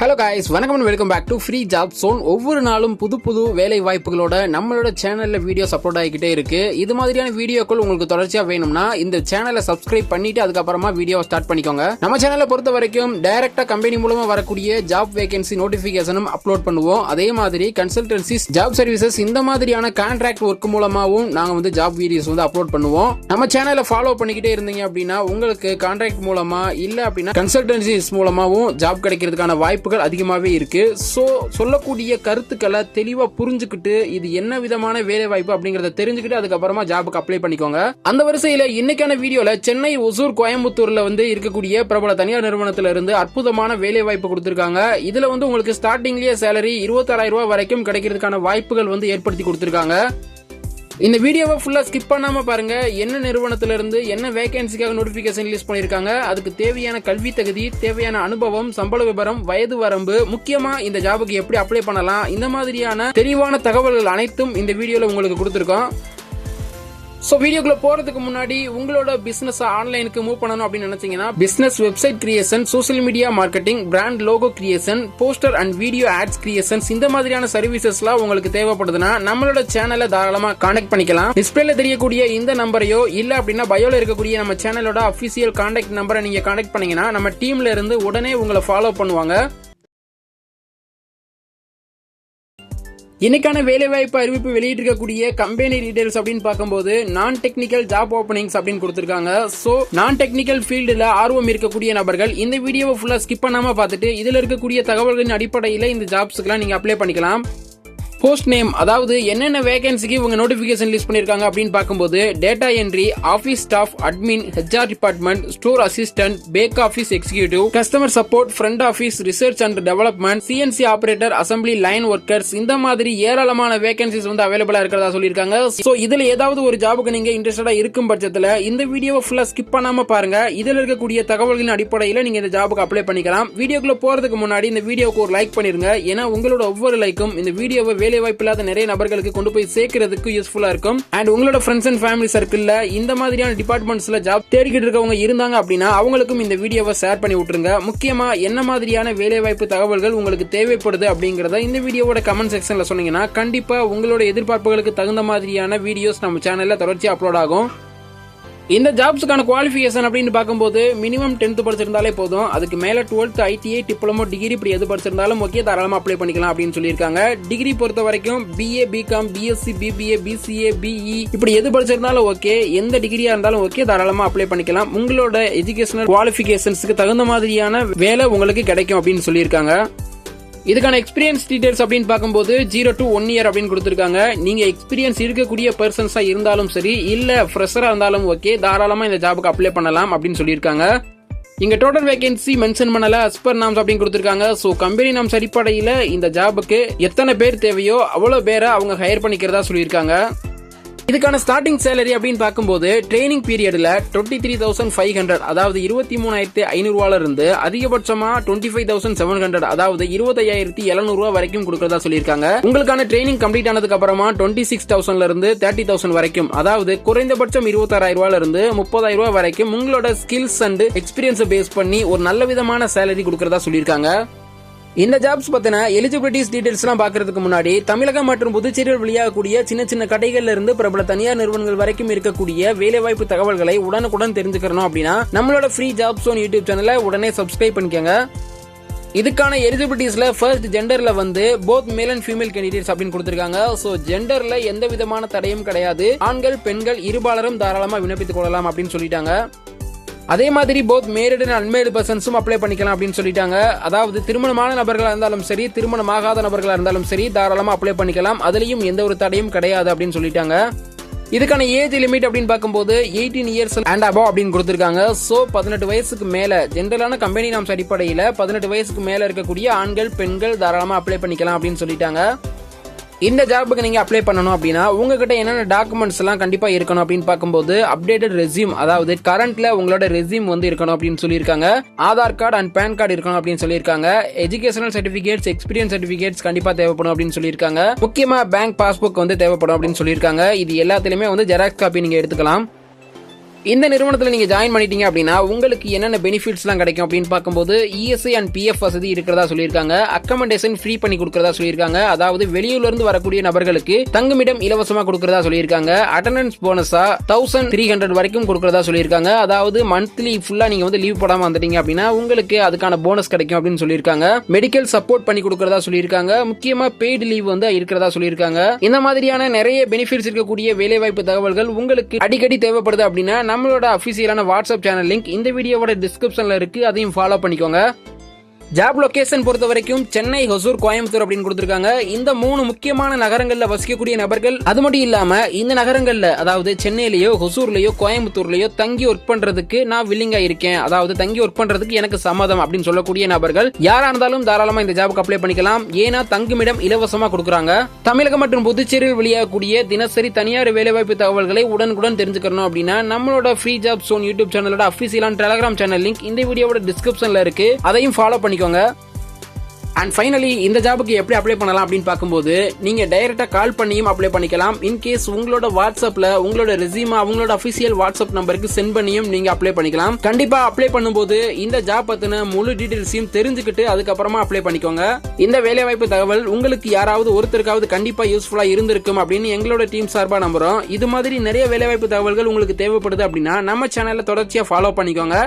Hello guys வணக்கம் welcome back to free job zone ஒவ்வொரு நாளும் புது புது வேலை வாய்ப்புகளோட நம்மளோட சேனலில் வீடியோஸ் அப்லோட் ஆகிக்கிட்டே இருக்கு. இது மாதிரியான வீடியோக்கள் உங்களுக்கு தொடர்ச்சியாக வேணும்னா இந்த சேனலை சப்ஸ்கிரைப் பண்ணிட்டு அதுக்கப்புறமா வீடியோ ஸ்டார்ட் பண்ணிக்கோங்க. நம்ம சேனலை பொறுத்த வரைக்கும் டைரக்டா கம்பெனி மூலமா வரக்கூடிய ஜாப் வேகன்சி நோட்டிபிகேஷனும் அப்லோட் பண்ணுவோம். அதே மாதிரி கன்சல்டன்சிஸ் ஜாப் சர்வீசஸ் இந்த மாதிரியான கான்ட்ராக்ட் ஒர்க் மூலமாகவும் நாங்கள் வந்து ஜாப் வீடியோஸ் வந்து அப்லோட் பண்ணுவோம். நம்ம சேனலை ஃபாலோ பண்ணிக்கிட்டே இருந்தீங்க அப்படின்னா உங்களுக்கு கான்ட்ராக்ட் மூலமா இல்லை அப்படின்னா கன்சல்டன்சிஸ் மூலமாகவும் ஜாப் கிடைக்கிறதுக்கான வாய்ப்பு வாய்ப்புகள் அதிகமாகவே இருக்கு. ஸோ சொல்லக்கூடிய கருத்துக்களை தெளிவாக புரிஞ்சுக்கிட்டு இது என்ன விதமான வேலை வாய்ப்பு அப்படிங்கறத தெரிஞ்சுக்கிட்டு அதுக்கப்புறமா ஜாபுக்கு அப்ளை பண்ணிக்கோங்க. அந்த வரிசையில இன்னைக்கான வீடியோல சென்னை ஒசூர் கோயம்புத்தூர்ல வந்து இருக்கக்கூடிய பிரபல தனியார் நிறுவனத்துல இருந்து அற்புதமான வேலை வாய்ப்பு கொடுத்திருக்காங்க. இதுல வந்து உங்களுக்கு ஸ்டார்டிங்லயே சேலரி இருபத்தாறாயிரம் ரூபாய் வரைக்கும் கிடைக்கிறதுக்கான வாய்ப்புகள் வந்து ஏற்படுத்தி கொடுத்திருக்காங்க. இந்த வீடியோவை ஃபுல்லாக ஸ்கிப் பண்ணாமல் பாருங்கள் என்ன நிறுவனத்திலிருந்து என்ன வேகன்சிக்காக நோட்டிஃபிகேஷன் ரிலீஸ் பண்ணியிருக்காங்க? அதுக்கு தேவையான கல்வி தகுதி தேவையான அனுபவம் சம்பள விபரம் வயது வரம்பு முக்கியமாக இந்த ஜாபுக்கு எப்படி அப்ளை பண்ணலாம்? இந்த மாதிரியான தெளிவான தகவல்கள் அனைத்தும் இந்த வீடியோவில் உங்களுக்கு கொடுத்துருக்கோம். ஸோ வீடியோக்குள்ள போறதுக்கு முன்னாடி உங்களோட பிசினஸ் ஆன்லைனுக்கு மூவ் பண்ணணும் அப்படின்னு நினைச்சீங்கன்னா business website creation social media marketing brand logo creation poster and video ads creations இந்த மாதிரியான சர்வீசஸ்லாம் உங்களுக்கு தேவைப்படுதுன்னா நம்மளோட சேனலை தாராளமா கான்டாக்ட் பண்ணிக்கலாம். டிஸ்பிளேல தெரியக்கூடிய இந்த நம்பரையோ இல்ல அப்படின்னா பயோல இருக்கக்கூடிய நம்ம சேனலோட அபிஷியல் கான்டாக்ட் நம்பரை நீங்க கான்டாக்ட் பண்ணீங்கன்னா நம்ம டீம்ல இருந்து உடனே உங்களை ஃபாலோ பண்ணுவாங்க. இன்னைக்கான வேலைவாய்ப்பு அறிவிப்பு வெளியிட்டிருக்கக்கூடிய கம்பெனி டீடைல்ஸ் அப்படின்னு பார்க்கும்போது நான் டெக்னிக்கல் ஜாப் ஓப்பனிங்ஸ் அப்படின்னு கொடுத்துருக்காங்க. ஸோ நான் டெக்னிக்கல் ஃபீல்டில் ஆர்வம் இருக்கக்கூடிய நபர்கள் இந்த வீடியோவை ஃபுல்லாக ஸ்கிப் பண்ணாமல் பார்த்துட்டு இதில் இருக்கக்கூடிய தகவல்களின் அடிப்படையில் இந்த ஜாப்ஸுக்கெல்லாம் நீங்கள் அப்ளை பண்ணிக்கலாம். போஸ்ட் நேம் அதாவது என்னென்ன வேகன்சிக்கு இவங்க நோட்டிபிகேஷன் லிஸ்ட் பண்ணியிருக்காங்க அப்படின்னு பார்க்கும்போது data entry office staff admin HR department store assistant back office executive customer support front office research and development CNC operator assembly line workers இந்த மாதிரி ஏராளமான வேகன்சிஸ் வந்து அவைலபிளா இருக்கிறதா சொல்லியிருக்காங்க. ஸோ இதுல ஏதாவது ஒரு ஜாபுக்கு நீங்க இன்ட்ரெஸ்டடா இருக்கும் பட்சத்துல இந்த வீடியோவை ஃபுல்லா ஸ்கிப் பண்ணாம பாருங்க. இதுல இருக்கக்கூடிய தகவல்களின் அடிப்படையில் நீங்க இந்த ஜாபுக்கு அப்ளை பண்ணிக்கலாம். வீடியோக்குள்ள போறதுக்கு முன்னாடி இந்த வீடியோக்கு ஒரு லைக் பண்ணிருங்க. ஏன்னா உங்களோட ஒவ்வொரு லைக்கும் இந்த வீடியோவை வேலை வாய்ப்பு இல்லாத நிறைய நபர்களுக்கு கொண்டு போய் சேர்க்கறதுக்கு யூஸ்ஃபுல்லா இருக்கும். அண்ட் உங்களோட ஃப்ரெண்ட்ஸ் அண்ட் ஃபேமிலி சர்க்கிள்ல இந்த மாதிரியான டிபார்ட்மெண்ட்ஸ்ல ஜாப் தேடிக்கிட்டு இருக்கவங்க இருந்தாங்க அப்படின்னா அவங்களுக்கும் இந்த வீடியோவை ஷேர் பண்ணி விட்டுருங்க. முக்கியமா என்ன மாதிரியான வேலை வாய்ப்பு தகவல்கள் உங்களுக்கு தேவைப்படுது அப்படிங்கறத இந்த வீடியோவோட கமெண்ட் செக்ஷன்ல சொன்னீங்கன்னா கண்டிப்பா உங்களோட எதிர்பார்ப்புகளுக்கு தகுந்த மாதிரியான வீடியோஸ் நம்ம சேனல்ல தொடர்ச்சி அப்லோட் ஆகும். இந்த ஜாப்ஸுக்கான குவாலிஃபிகேஷன் அப்படின்னு பார்க்கும்போது மினிமம் டென்த் படிச்சிருந்தாலே போதும். அதுக்கு மேல டுவெல்த் ஐடிஐ டிப்ளமோ டிகிரி இப்படி எது படிச்சிருந்தாலும் ஓகே தாராளமாக அப்ளை பண்ணிக்கலாம் அப்படின்னு சொல்லியிருக்காங்க. டிகிரி பொறுத்த வரைக்கும் BA BCom BSc BBA BCA BE இப்படி எது படிச்சிருந்தாலும் ஓகே எந்த டிகிரியா இருந்தாலும் ஓகே தாராளமாக அப்ளை பண்ணிக்கலாம். உங்களோட எஜுகேஷனல் குவாலிஃபிகேஷன்ஸுக்கு தகுந்த மாதிரியான வேலை உங்களுக்கு கிடைக்கும் அப்படின்னு சொல்லியிருக்காங்க. இதுக்கான எக்ஸ்பீரியன்ஸ் டீடைல்ஸ் அப்படின்னு பார்க்கும்போது ஜீரோ டு ஒன் இயர் அப்படின்னு கொடுத்துருக்காங்க. நீங்க எக்ஸ்பீரியன்ஸ் இருக்கக்கூடிய பர்சன்ஸா இருந்தாலும் சரி இல்ல ஃப்ரெஷரா இருந்தாலும் ஓகே தாராளமா இந்த ஜாபுக்கு அப்ளை பண்ணலாம் அப்படின்னு சொல்லியிருக்காங்க. இங்க டோட்டல் வேகன்சி மென்ஷன் பண்ணல அஸ்பர் நாம்ஸ் அப்படின்னு கொடுத்துருக்காங்க. ஸோ கம்பெனி நாம்ஸ் அடிப்படையில் இந்த ஜாபுக்கு எத்தனை பேர் தேவையோ அவ்வளோ பேரை அவங்க ஹையர் பண்ணிக்கிறதா சொல்லியிருக்காங்க. இதுக்கான ஸ்டார்டிங் சேலரி அப்படின்னு பார்க்கும்போது ட்ரைனிங் பீரியட்ல twenty three thousand five hundred அதாவது இருபத்தி மூணாயிரத்தி ஐநூறுவால இருந்து அதிகபட்சமா twenty five thousand seven hundred அதாவது இருபத்தையாயிரத்தி எழுநூறுவா வரைக்கும் கொடுக்கறதா சொல்லியிருக்காங்க. உங்களுக்கான ட்ரைனிங் கம்ப்ளீட் ஆனதுக்கு அப்புறமா டுவெண்ட்டி சிக்ஸ் தௌசண்ட்ல இருந்து தேர்ட்டி தௌசண்ட் வரைக்கும் அதாவது குறைந்தபட்சம் இருபத்தாறாயிரம் ரூபாயில இருந்து முப்பதாயிரம் ரூபாய் வரைக்கும் உங்களோட ஸ்கில்ஸ் அண்ட் எக்ஸ்பீரியன்ஸை பேஸ் பண்ணி ஒரு நல்ல விதமான சேலரி கொடுக்கறதா சொல்லியிருக்காங்க. இந்த ஜாப்ஸ் பத்தின எலிஜிபிலிட்டிஸ் டீடைல்ஸ்லாம் பார்க்கறதுக்கு முன்னாடி தமிழகம் மற்றும் புதுச்சேரியில் வெளியாகக்கூடிய சின்ன சின்ன கடைகள்ல இருந்து பிரபல தனியார் நிறுவனங்கள் வரைக்கும் இருக்கக்கூடிய வேலைவாய்ப்பு தகவல்களை உடனுக்குடன் தெரிஞ்சுக்கணும் அப்படின்னா நம்மளோட ஃப்ரீ ஜாப் ஒன் யூடியூப் சேனலை உடனே சப்ஸ்கிரைப் பண்ணிக்கோங்க. இதுக்கான எலிஜிபிலிட்டிஸ்ல ஃபர்ஸ்ட் ஜெண்டர்ல வந்து both male and female candidates அப்படின்னு கொடுத்திருக்காங்க. சோ ஜெண்டர்ல எந்த விதமான தடையும் கிடையாது. ஆண்கள் பெண்கள் இருபாலரும் தாராளமா விண்ணப்பித்துக் கொள்ளலாம் அப்படின்னு சொல்லிட்டாங்க. அதே மாதிரி போத் மேரிடு அண்ட் அன்மேரிடு பர்சன்ஸும் அப்ளை பண்ணிக்கலாம் அப்படின்னு சொல்லிட்டாங்க. அதாவது திருமணமான நபர்களாக இருந்தாலும் சரி திருமணமாகாத நபர்களாக இருந்தாலும் சரி தாராளமாக அப்ளை பண்ணிக்கலாம். அதுலேயும் எந்த ஒரு தடையும் கிடையாது அப்படின்னு சொல்லிட்டாங்க. இதுக்கான ஏஜ் லிமிட் அப்படின்னு பார்க்கும்போது எயிட்டீன் இயர்ஸ் அண்ட் அபவ் அப்படின்னு கொடுத்துருக்காங்க. ஸோ பதினெட்டு வயசுக்கு மேலே ஜென்ரலான கம்பெனி நாம்ஸ் அடிப்படையில் பதினெட்டு வயசுக்கு மேலே இருக்கக்கூடிய ஆண்கள் பெண்கள் தாராளமாக அப்ளை பண்ணிக்கலாம் அப்படின்னு சொல்லிட்டாங்க. இந்த ஜாபுக்கு நீங்கள் அப்ளை பண்ணணும் அப்படின்னா உங்ககிட்ட என்னென்ன டாக்குமெண்ட்ஸ் எல்லாம் கண்டிப்பாக இருக்கணும் அப்படின்னு பார்க்கும்போது அப்டேட்டட் ரெசியூம் அதாவது கரண்ட்ல உங்களோட ரெசியூம் வந்து இருக்கணும் அப்படின்னு சொல்லியிருக்காங்க. Aadhaar card and PAN card இருக்கணும் அப்படின்னு சொல்லியிருக்காங்க. எஜுகேஷனல் சர்டிஃபிகேட்ஸ் எக்ஸ்பீரியன்ஸ் சர்டிஃபிகேட்ஸ் கண்டிப்பாக தேவைப்படும் அப்படின்னு சொல்லியிருக்காங்க. முக்கியமாக பேங்க் பாஸ்புக் வந்து தேவைப்படும் அப்படின்னு சொல்லியிருக்காங்க. இது எல்லாத்துலேயுமே வந்து ஜெராக்ஸ் காப்பி நீங்கள் எடுத்துக்கலாம். இந்த நிறுவனத்தில் நீங்க ஜாயின் பண்ணிட்டீங்க அப்படின்னா உங்களுக்கு என்னென்ன பெனிஃபிட்ஸ்லாம் கிடைக்கும் அப்படின்னு பார்க்கும்போது இஎஸ்ஐ அண்ட் பிஎஃப் வசதி இருக்கிறதா சொல்லியிருக்காங்க. அக்கமெண்டேஷன் ஃப்ரீ பண்ணி கொடுக்கறதா சொல்லியிருக்காங்க. அதாவது வெளியூர்ல இருந்து வரக்கூடிய நபர்களுக்கு தங்குமிடம் இலவசமா கொடுக்கறதா சொல்லியிருக்காங்க. அட்டண்டன்ஸ் போனஸா தௌசண்ட் த்ரீ ஹண்ட்ரட் வரைக்கும் கொடுக்கறதா சொல்லியிருக்காங்க. அதாவது மந்த்லி ஃபுல்லாக நீங்கள் வந்து லீவ் போடாமல் வந்துட்டீங்க அப்படின்னா உங்களுக்கு அதுக்கான போனஸ் கிடைக்கும் அப்படின்னு சொல்லியிருக்காங்க. மெடிக்கல் சப்போர்ட் பண்ணி கொடுக்கறதா சொல்லியிருக்காங்க. முக்கியமா பெய்டு லீவ் வந்து இருக்கிறதா சொல்லியிருக்காங்க. இந்த மாதிரியான நிறைய பெனிஃபிட்ஸ் இருக்கக்கூடிய வேலைவாய்ப்பு தகவல்கள் உங்களுக்கு அடிக்கடி தேவைப்படுது அப்படின்னா நம்மளோட அஃபிஷியலான வாட்ஸ்அப் சேனல் லிங்க் இந்த வீடியோவோட டிஸ்கிரிப்ஷனில் இருக்கு. அதையும் ஃபாலோ பண்ணிக்கோங்க. ஜாப் லொக்கேஷன் பொறுத்த வரைக்கும் சென்னை ஹொசூர் கோயம்புத்தூர் அப்படின்னு கொடுத்துருக்காங்க. இந்த மூணு முக்கியமான நகரங்களில் வசிக்கக்கூடிய நபர்கள் அது மட்டும் இல்லாம இந்த நகரங்களில் அதாவது சென்னையிலயோ ஹொசூர்லயோ கோயம்புத்தூர்லயோ தங்கி ஒர்க் பண்றதுக்கு நான் வில்லிங்கா இருக்கேன். அதாவது தங்கி ஒர்க் பண்றதுக்கு எனக்கு சம்மதம் அப்படின்னு சொல்லக்கூடிய நபர்கள் யாரா இருந்தாலும் தாராளமா இந்த ஜாபுக்கு அப்ளை பண்ணிக்கலாம். ஏன்னா தங்குமிடம் இலவசமா கொடுக்குறாங்க. தமிழகம் மற்றும் புதுச்சேரியில் வெளியாகக்கூடிய தினசரி தனியார் வேலைவாய்ப்பு தகவல்களை உடனுக்குடன் தெரிஞ்சுக்கணும் அப்படின்னா நம்மளோட ஃப்ரீ ஜாப் சோன் யூடியூப் சேனலோட அபிஷியலான டெலகிராம் சேனல் லிங்க் இந்த வீடியோவோட டிஸ்கிரிப்ஷன்ல இருக்கு. அதையும் ஃபாலோ பண்ணி பண்ணிக்கோங்க. அண்ட் ஃபைனலி இந்த ஜாபுக்கு எப்படி அப்ளை பண்ணலாம் அப்படின்னு பார்க்கும்போது நீங்க டைரக்டா கால் பண்ணியும் அப்ளை பண்ணிக்கலாம். இன்கேஸ் உங்களோட வாட்ஸ்அப்ல உங்களோட ரெசியூமா அவங்களோட அஃபிஷியல் வாட்ஸ்அப் நம்பருக்கு சென்ட் பண்ணியும் நீங்கள் அப்ளை பண்ணிக்கலாம். கண்டிப்பாக அப்ளை பண்ணும்போது இந்த ஜாப் பற்றின முழு டீடைல்ஸையும் தெரிஞ்சுக்கிட்டு அதுக்கப்புறமா அப்ளை பண்ணிக்கோங்க. இந்த வேலைவாய்ப்பு தகவல் உங்களுக்கு யாராவது ஒருத்தருக்காவது கண்டிப்பாக யூஸ்ஃபுல்லா இருந்திருக்கும் அப்படின்னு எங்களோட டீம் சார்பாக நம்புகிறோம் இது மாதிரி நிறைய வேலைவாய்ப்பு தகவல்கள் உங்களுக்கு தேவைப்படுது அப்படின்னா நம்ம சேனலில் தொடர்ச்சியாக ஃபாலோ பண்ணிக்கோங்க.